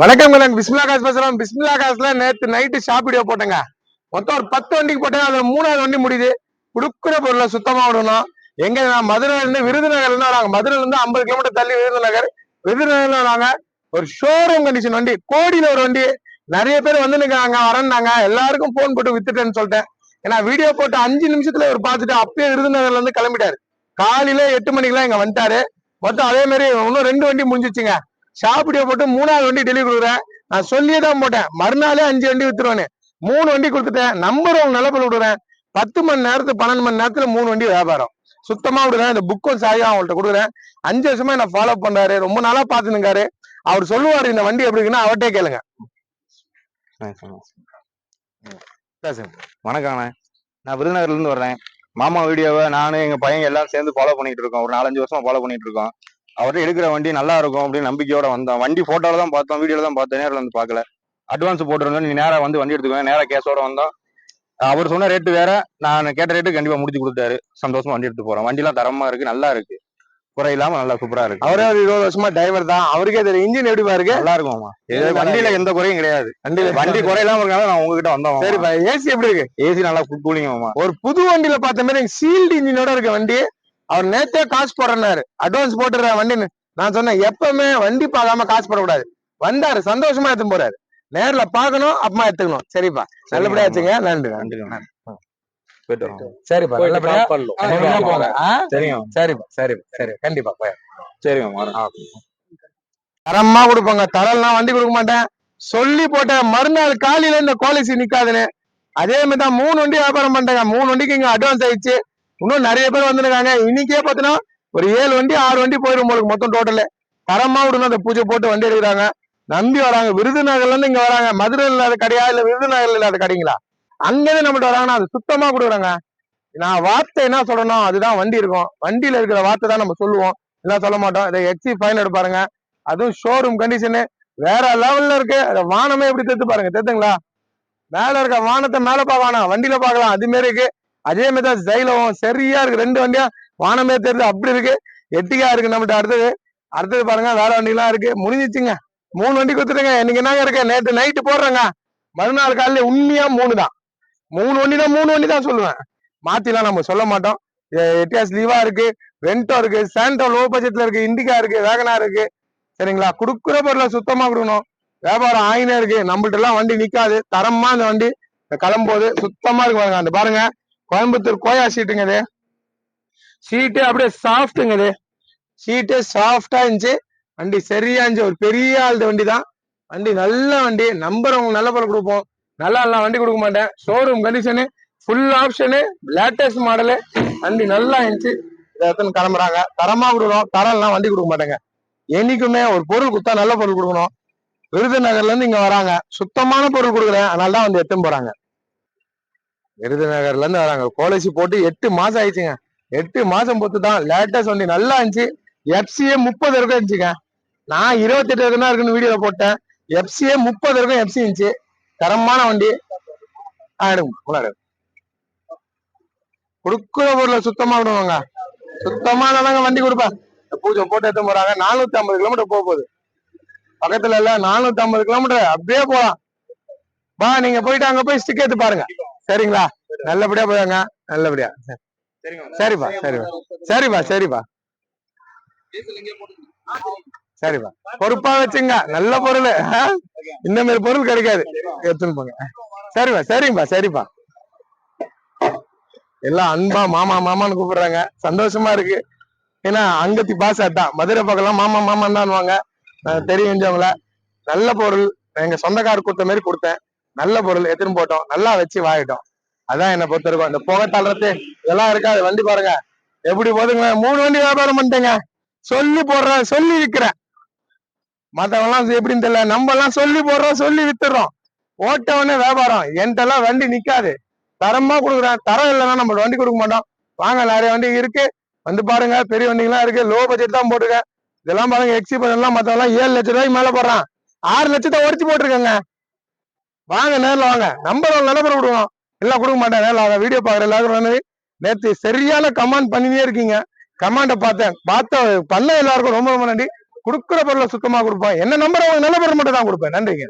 வணக்கம் கலன் பிஸ்மிலா காசு பேசுறோம் பிஸ்மிலா காசுல நேத்து நைட்டு ஷாப் வீடியோ போட்டேங்க. மொத்தம் ஒரு பத்து வண்டிக்கு போட்டேன். அதுல மூணாவது வண்டி முடியுது. குடுக்குற பொருளை சுத்தமா விடணும். எங்க நான் மதுரையில இருந்து விருதுநகர்ல இருந்து வராங்க. மதுரையில இருந்து ஐம்பது கிலோமீட்டர் தள்ளி விருதுநகர். விருதுநகர்ல வராங்க. ஒரு ஷோரூம் கண்டிஷன் வண்டி. கோடியில ஒரு வண்டி. நிறைய பேர் வந்து நிக்கிறாங்க வரேன்னாங்க. எல்லாருக்கும் போன் போட்டு வித்துட்டேன்னு சொல்லிட்டேன். ஏன்னா வீடியோ போட்டு அஞ்சு நிமிஷத்துல இவர் பார்த்துட்டு அப்பயே விருதுநகர்ல இருந்து கிளம்பிட்டாரு. காலையில எட்டு மணிக்கெல்லாம் இங்க வந்துட்டாரு. மொத்தம் அதே மாதிரி இன்னும் ரெண்டு வண்டி முடிஞ்சிச்சுங்க. ஷாப் போட்டு மூணாவது வண்டி டெலிவரி கொடுக்குறேன். நான் சொல்லியே தான் போட்டேன். மறுநாளே அஞ்சு வண்டி வித்துருவானு மூணு வண்டி கொடுத்துட்டேன். நம்பர் உங்க நிலப்பில் விடுறேன். பத்து மணி நேரத்துக்கு பன்னெண்டு மணி நேரத்துல மூணு வண்டி வியாபாரம். சுத்தமா விடுறேன். இந்த புக்கும் சாயும் அவங்கள்ட்ட கொடுக்குறேன். அஞ்சு வருஷமா என்ன ஃபாலோ பண்றாரு. ரொம்ப நாளா பாத்துனுங்காரு அவர் சொல்லுவாரு இந்த வண்டி எப்படி இருக்குன்னா அவட்டே கேளுங்க. பேசுங்க வணக்கண்ணே நான் விருதுநகர்ல இருந்து வர்றேன். மாமா வீடியோவை நானும் எங்க பையன் எல்லாம் சேர்ந்து ஃபாலோ பண்ணிட்டு இருக்கோம். ஒரு நாலஞ்சு வருஷமா ஃபாலோ பண்ணிட்டு இருக்கோம். அவர்கிட்ட எடுக்கிற வண்டி நல்லா இருக்கும் அப்படின்னு நம்பிக்கையோட வந்தோம் வண்டி போட்டோல தான் பார்த்தோம் வீடியோல தான் பார்த்தேன் நேரில் வந்து பார்க்கல. அட்வான்ஸ் போட்டிருந்தோம் நீ நேரா வந்து வண்டி எடுத்துக்கோங்க நேரா கேஸோட வந்தோம். அவர் சொன்ன ரேட்டு வேற நான் கேட்ட ரேட்டு கண்டிப்பா முடிச்சு கொடுத்தாரு சந்தோஷமா வண்டி எடுத்து போறோம். வண்டிலாம் தரமா இருக்கு நல்லா இருக்கு. குறை இல்லாம நல்லா சூப்பரா இருக்கு. அவரே ஒரு இருபது வருஷமா டிரைவர் தான். அவருக்கே தெரியும் இன்ஜின் எப்படி பாருங்க? நல்லா இருக்கும் மாமா இது வண்டியில எந்த குறையும் கிடையாது. வண்டியில வண்டி குறை இல்லாம இருக்கனால நான் உங்ககிட்ட வந்தோம் சரிப்பா ஏசி எப்படி இருக்கு? ஏசி நல்லா கூலிங் மாமா ஒரு புது வண்டியில பார்த்த மாதிரி சீல்டு இன்ஜினோட இருக்க வண்டி. அவர் நேத்தே காசு போடுறாரு அட்வான்ஸ் போட்டுற வண்டின்னு. நான் சொன்னேன் எப்பவுமே வண்டி பார்க்காம காசு போடக்கூடாது. வந்தாரு சந்தோஷமா எடுத்துன்னு போறாரு. நேர்ல பார்க்கணும் அப்புறமா எடுத்துக்கணும். சரிப்பா. நல்லபடியா வச்சுங்க. நன்றி. நன்றி சரிப்பா நல்லபடியா சரிப்பா சரிப்பா சரி. கண்டிப்பா போய். சரிங்க வரோம். தரமா கொடுப்பாங்க. தரம்லாம் வண்டி கொடுக்க மாட்டேன். சொல்லி போட்ட மறுநாள் காலையில இந்த குவாலிசி நிக்காதுன்னு. அதே மாதிரி தான் மூணு வண்டி வியாபாரம் பண்ணிட்டாங்க. மூணு வண்டிக்கு இங்க அட்வான்ஸ் ஆயிடுச்சு. இன்னும் நிறைய பேர் வந்திருக்காங்க. இன்னைக்கே பாத்தீங்கன்னா ஒரு ஏழு வண்டி ஆறு வண்டி போயிடும் உங்களுக்கு மொத்தம் டோட்டலு தரமா விடணும் அந்த பூஜை போட்டு வண்டி எடுக்கிறாங்க. நம்பி வராங்க. விருதுநகர்ல இருந்து இங்க வராங்க. மதுரையில் இல்லாத கடையா இல்ல விருதுநகர்ல இல்லாத கடைங்களா? அங்கேருந்து நம்மகிட்ட வராங்கன்னா அது சுத்தமா கொடுக்குறாங்க. நான் வார்த்தை என்ன சொல்லணும் அதுதான் வண்டி இருக்கும். வண்டியில இருக்கிற வார்த்தை தான் நம்ம சொல்லுவோம். எல்லாம் சொல்ல மாட்டோம். இதை எக்ஸி ஃபைன் எடுப்பாருங்க அதுவும் ஷோரூம் கண்டிஷனு வேற லெவல்ல இருக்கு. அதை வானமே எப்படி தெத்து பாருங்க. தெத்துங்களா? மேல இருக்க வானத்தை மேல வானா வண்டியில பார்க்கலாம். அது மாரி இருக்கு. அதே மாதிரி தான் ஜெயிலவும் சரியா இருக்கு. ரெண்டு வண்டியா வானமே தெரியுது. அப்படி இருக்கு. எட்டிக்கா இருக்கு நம்மகிட்ட அடுத்தது அடுத்தது பாருங்க வேற வண்டிலாம் இருக்கு. முடிஞ்சிச்சுங்க. மூணு வண்டி கொடுத்துருங்க இன்னைக்கு என்னங்க இருக்கு? நேற்று நைட்டு போடுறேங்க. மறுநாள் காலையில உண்மையா மூணு தான். மூணு வண்டி தான் மூணு வண்டி தான் சொல்லுவேன். மாத்திலாம் நம்ம சொல்ல மாட்டோம். எட்டியாஸ் லீவா இருக்கு. வென்டோ இருக்கு. சாண்டோ லோ பட்ஜெட்ல இருக்கு. இண்டிகா இருக்கு. வேகனா இருக்கு. சரிங்களா? குடுக்குற பொருளை சுத்தமா கொடுக்கணும். வியாபாரம் ஆயினே இருக்கு. நம்மள்ட்ட எல்லாம் வண்டி நிக்காது. தரமா அந்த வண்டி கிளம்போது கிளம்பும்போது சுத்தமா இருக்கு பாருங்க. அந்த பாருங்க. கோயம்புத்தூர் கோயா சீட்டுங்க இது சீட்டு அப்படியே சாஃப்ட்டுங்க இது சீட்டு சாஃப்டா இருந்துச்சு. வண்டி சரியா இருந்துச்சு. ஒரு பெரிய ஆளுது வண்டி தான் வண்டி நல்ல வண்டி. நம்பர் உங்களுக்கு நல்ல பொருள் கொடுப்போம். நல்லா நல்லா வண்டி கொடுக்க மாட்டேன். Showroom condition full option latest model வண்டி நல்லா இருந்துச்சு. இதை கிளம்புறாங்க. தரமா கொடுக்கணும். தரம்லாம் வண்டி கொடுக்க மாட்டேங்க. என்னைக்குமே ஒரு பொருள் கொடுத்தா நல்ல பொருள் கொடுக்கணும். விருதுநகர்ல இருந்து இங்க வராங்க. சுத்தமான பொருள் கொடுக்குறேன் அதனால தான் வந்து எடுத்துன்னு போறாங்க. விருதுநகர்ல இருந்து வராங்க. கோலசி போட்டு எட்டு மாசம் ஆயிடுச்சுங்க. எட்டு மாசம் பொறுத்து தான் லேட்டஸ்ட் வண்டி நல்லா இருந்துச்சு. எஃப்சியே முப்பது வரைக்கும் இருந்துச்சுங்க. நான் இருபத்தெட்டு வரைக்கும் தான் இருக்குன்னு வீடியோல போட்டேன். எஃப்சியே முப்பது வரைக்கும் எஃப்சி இருந்துச்சு. தரமான வண்டி. ஆ எடுங்க. கொடுக்குற பொருளை சுத்தமா விடுவாங்க சுத்தமானதாங்க வண்டி கொடுப்பேன் பூஜை போட்டு எடுத்து போறாங்க. நானூத்தி ஐம்பது கிலோமீட்டர் போக போகுது. பக்கத்துல இல்ல நானூத்தி ஐம்பது கிலோமீட்டர் அப்படியே போலாம். வா நீங்க போயிட்டு அங்க போய் ஸ்டிக் எடுத்து பாருங்க. சரிங்களா? நல்லபடியா போயாங்க நல்லபடியா. சரி. சரிப்பா சரிப்பா. சரிப்பா சரிப்பா. சரிப்பா. பொறுப்பா வச்சுங்க. நல்ல பொருள்? இந்த மாதிரி பொருள் கிடைக்காது. எடுத்துன்னு போங்க. சரிப்பா சரிப்பா சரிப்பா. எல்லாம் அன்பா மாமா மாமான்னு கூப்பிடுறாங்க. சந்தோஷமா இருக்கு. ஏன்னா அங்கத்தி பாஸ் அதான் மதுரை பக்கம்லாம் மாமா மாமான்னு தான்வாங்க நான் தெரியும் செஞ்சவங்கள நல்ல பொருள். எங்க சொந்தக்காரர் கொடுத்த மாதிரி கொடுத்தேன். நல்ல பொருள் எடுத்துன்னு போட்டோம். நல்லா வச்சு வாங்கிட்டோம். அதான் என்ன பொறுத்தருக்கும் இந்த புகை தள்ளுறது இதெல்லாம் இருக்காது. வண்டி பாருங்க. எப்படி போதுங்க மூணு வண்டி வியாபாரம் பண்ணிட்டேங்க. சொல்லி போடுறேன் சொல்லி விற்கிறேன் மற்றவெல்லாம் எப்படின்னு தெரியல. நம்ம எல்லாம் சொல்லி போடுறோம் சொல்லி வித்துடுறோம். ஓட்டவனே வியாபாரம். என்கிட்ட எல்லாம் வண்டி நிக்காது. தரமா கொடுக்குறேன். தரம் இல்லைன்னா நம்ம வண்டி கொடுக்க மாட்டோம். வாங்க நிறைய வண்டி இருக்கு. வந்து பாருங்க. பெரிய வண்டிங்களாம் இருக்கு. லோ பட்ஜெட் தான் போட்டுருக்கேன். இதெல்லாம் பாருங்க. எக்ஸி எல்லாம் மற்றவெல்லாம் ஏழு லட்ச ரூபாய்க்கு மேல போடுறான். ஆறு லட்சத்தை உடச்சு போட்டிருக்கேங்க. வாங்க நேரில் வாங்க. நம்பர் நிலப்பரம் விடுவோம் எல்லாம் கொடுக்க மாட்டேன் நேரில் வாங்க. வீடியோ பார்க்குற எல்லாருக்கும் நேத்து சரியான கமெண்ட் பண்ணினே இருக்கீங்க. கமாண்ட பார்த்தேன். பார்த்த பண்ண எல்லாருக்கும் ரொம்ப ரொம்ப நன்றி. கொடுக்குற பொருளை சுத்தமா கொடுப்பேன் என்ன நம்பர் அவங்க நல்ல பொருள் மட்டும் தான் கொடுப்பேன். நன்றிங்க.